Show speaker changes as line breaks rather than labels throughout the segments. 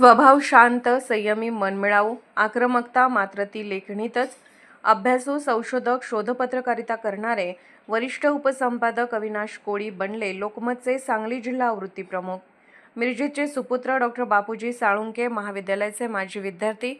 स्वभाव शांत संयमी मनमिळावू आक्रमकता मात्र ती लेखणीतच. अभ्यासू संशोधक शोधपत्रकारिता करणारे वरिष्ठ उपसंपादक अविनाश कोळी बनले लोकमतचे सांगली जिल्हा आवृत्तीप्रमुख मिरजेचे सुपुत्र डॉक्टर बापूजी साळुंके महाविद्यालयाचे माजी विद्यार्थी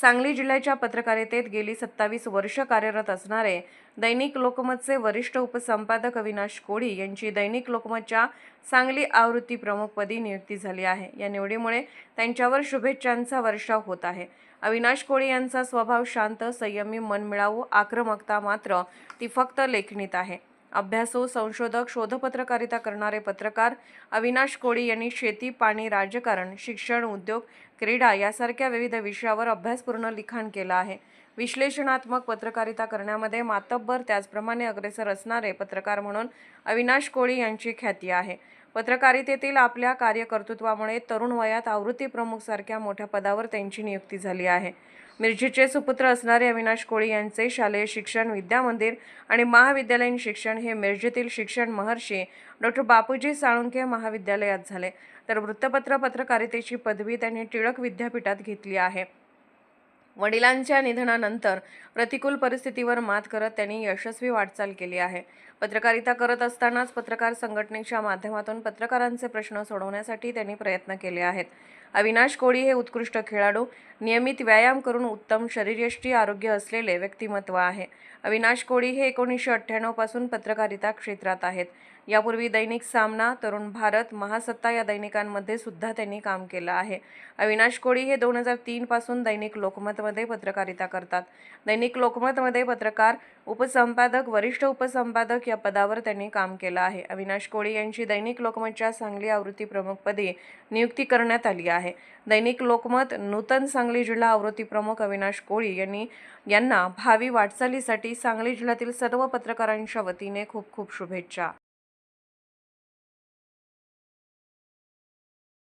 सांगली जिल्ह्याच्या पत्रकारितेत गेली सत्तावीस वर्ष कार्यरत असणारे दैनिक लोकमतचे वरिष्ठ उपसंपादक अविनाश कोळी यांची दैनिक लोकमतच्या सांगली आवृत्ती प्रमुखपदी नियुक्ती झाली आहे. या निवडीमुळे त्यांच्यावर शुभेच्छांचा वर्षाव होत आहे. अविनाश कोळी यांचा स्वभाव शांत संयमी मनमिळावू आक्रमकता मात्र ती फक्त लेखणीत आहे. अभ्यासू संशोधक शोधपत्रकारिता करणारे पत्रकार अविनाश कोळी यांनी शेती पाणी राजकारण शिक्षण उद्योग क्रीडा यासारख्या विविध विषयावर अभ्यासपूर्ण लिखाण केलं आहे. विश्लेषणात्मक पत्रकारिता करण्यामध्ये मातब्बर त्याचप्रमाणे अग्रेसर असणारे पत्रकार म्हणून अविनाश कोळी यांची ख्याती आहे. पत्रकारितेतील आपल्या कार्यकर्तृत्वामुळे तरुण वयात आवृत्ती प्रमुख सारख्या मोठ्या पदावर त्यांची नियुक्ती झाली आहे. मिरजेचे सुपुत्र असणारे अविनाश कोळी यांचे शालेय शिक्षण विद्यामंदिर आणि महाविद्यालयीन शिक्षण हे मिरजेतील शिक्षण महर्षी डॉक्टर बापूजी साळुंके महाविद्यालयात झाले. तर वृत्तपत्र पत्रकारितेची पदवी त्यांनी टिळक विद्यापीठात घेतली आहे. वडिलांच्या निधनानंतर प्रतिकूल परिस्थितीवर मात करत त्यांनी यशस्वी वाटचाल केली आहे. पत्रकारिता करत असतानाच पत्रकार संघटनेच्या माध्यमातून पत्रकारांचे प्रश्न सोडवण्यासाठी त्यांनी प्रयत्न केले आहेत. अविनाश कोळी हे उत्कृष्ट खेळाडू. नियमित व्यायाम करून उत्तम शरीरयष्टी आरोग्य असलेले व्यक्तिमत्व आहे. अविनाश कोळी हे एकोणीसशे अठ्ठ्याण्णवपासून पत्रकारिता क्षेत्रात आहेत. यापूर्वी दैनिक सामना तरुण भारत महासत्ता या दैनिकांमध्ये सुद्धा त्यांनी काम केलं आहे. अविनाश कोळी हे दोन हजार तीनपासून दैनिक लोकमतमध्ये पत्रकारिता करतात. दैनिक लोकमतमध्ये पत्रकार उपसंपादक वरिष्ठ उपसंपादक या पदावर त्यांनी काम केलं आहे. अविनाश कोळी यांची दैनिक लोकमतच्या सांगली आवृत्ती प्रमुखपदी नियुक्ती करण्यात आली आहे. आहे. दैनिक लोकमत नूतन सांगली जिल्हा आवृत्ती प्रमुख अविनाश कोळी यांनी यांना भावी वाटचालीसाठी सांगली जिल्ह्यातील सर्व पत्रकारांच्या वतीने खूप खूप शुभेच्छा.